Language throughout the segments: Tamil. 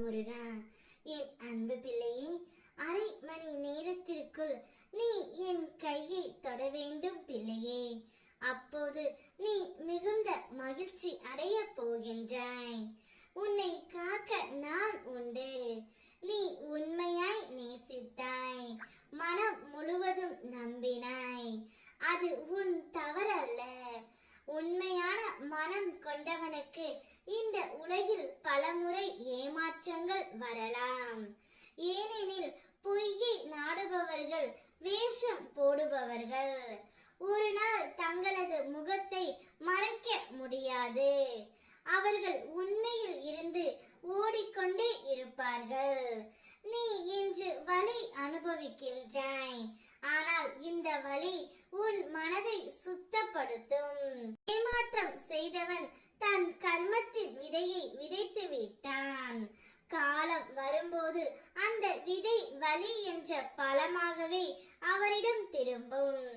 முருகா என் அன்பு பிள்ளையே அரை மணி நேரத்திற்குள் நீ என் கையை தொட வேண்டும் பிள்ளையே. அப்போது நீ மிகுந்த மகிழ்ச்சி அடையப் போகின்றாய். உன்னை காக்க நான் உண்டு. நீ உண்மையாய் நேசித்தாய். மனம் முழுவதும் நம்பினாய். அது உன் தவறல்ல. உண்மையான மனம் கொண்டவனுக்கு இந்த உலகில் பலமுறை ஏமாற்றங்கள் வரலாம். ஏனெனில் பொய்யை நாடுபவர்கள் வேஷம் போடுபவர்கள். ஒரு நாள் தங்களது முகத்தை மறைக்க முடியாது. அவர்கள் உண்மையில் இருந்து ஓடிக்கொண்டே இருப்பார்கள். நீ இன்று வலி அனுபவிக்கின்றாய் ஆனால் இந்த வலி உன் மனதை சுத்தப்படுத்தும். ஏமாற்றம் செய்தவன் தன் கர்மத்தின் விதையை விதைத்து விட்டான். காலம் வரும்போது அந்த விதை வலி என்ற பலமாகவே அவரிடம் திரும்பும்.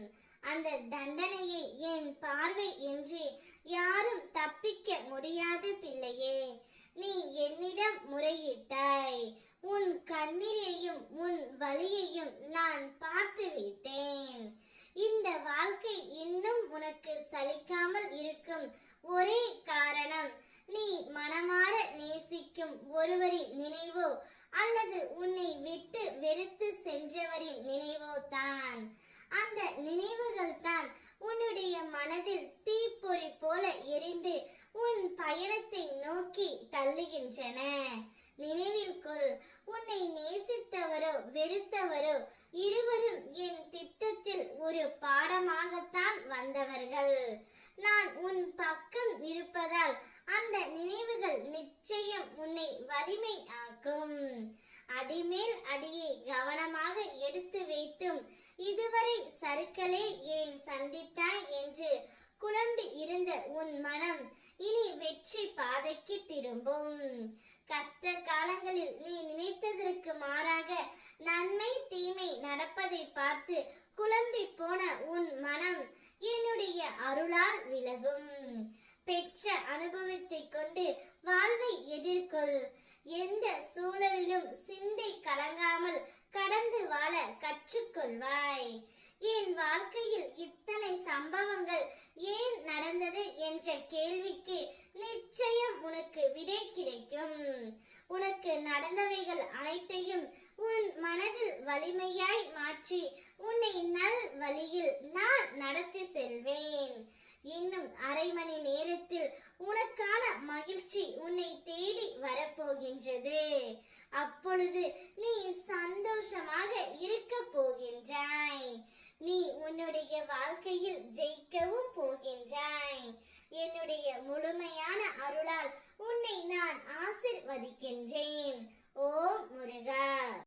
அந்த தண்டனையை என் பார்வை என்று யாரும் தப்பிக்க முடியாது பிள்ளையே. நீ என்னிடம் முறையிட்டாய். உன் கண்ணீரையும் உன் வழியையும் நான் பார்த்து விட்டேன். இந்த வாழ்க்கை இன்னும் உனக்கு சலிக்காமல் இருக்கும் ஒரே தான் அந்த நினைவுகள் தான் உன்னுடைய மனதில் தீப்பொறி போல எரிந்து உன் பயணத்தை நோக்கி தள்ளுகின்றன. நினைவில் கொள் உன்னை நேசித்தவரோ வெறுத்தவரோ இருவரும் என் திட்டத்தில் ஒரு பாடமாகத்தான் வந்தவர்கள். நான் உன் பக்கம் இருப்பதால் அந்த நினைவுகள் நிச்சயம் உன்னை வலிமை ஆக்கும் அடிமேல் அடியை கவனம் கற்களே ஏன் சந்தித்தாய் என்று குழம்பி இருந்த உன் மனம் இனி வெற்றி பாதைக்கு திரும்பும். கஷ்ட காலங்களில் நீ நினைத்ததற்கு மாறாக நன்மை தீமை நடப்பதை பார்த்து குழம்பி போன உன் மனம் என்னுடைய அருளால் விலகும். பெற்ற அனுபவத்தை கொண்டு வாழ்வை எதிர்கொள். எந்த சூழலிலும் சிந்தை கலங்காமல் கடந்து வாழ கற்றுக்கொள்வாய். என் வாழ்க்கையில் இத்தனை சம்பவங்கள் ஏன் நடந்தது என்ற கேள்விக்கு நிச்சயம் உனக்கு விடை கிடைக்கும். உனக்கு நடந்தவைகள் அனைத்தையும் உன் மனதில் வலிமையாய் மாற்றி உன்னை நல் வழியில் நான் நடத்தி செல்வேன். இன்னும் அரை மணி நேரத்தில் உனக்கான மகிழ்ச்சி உன்னை தேடி வரப்போகின்றது. அப்பொழுது நீ சந்தோஷமாக இருக்க போகின்றாய். வாழ்க்கையில் ஜெயிக்கவும் போகின்றாய். என்னுடைய முழுமையான அருளால் உன்னை நான் ஆசிர்வதிக்கின்றேன். ஓம் முருகா.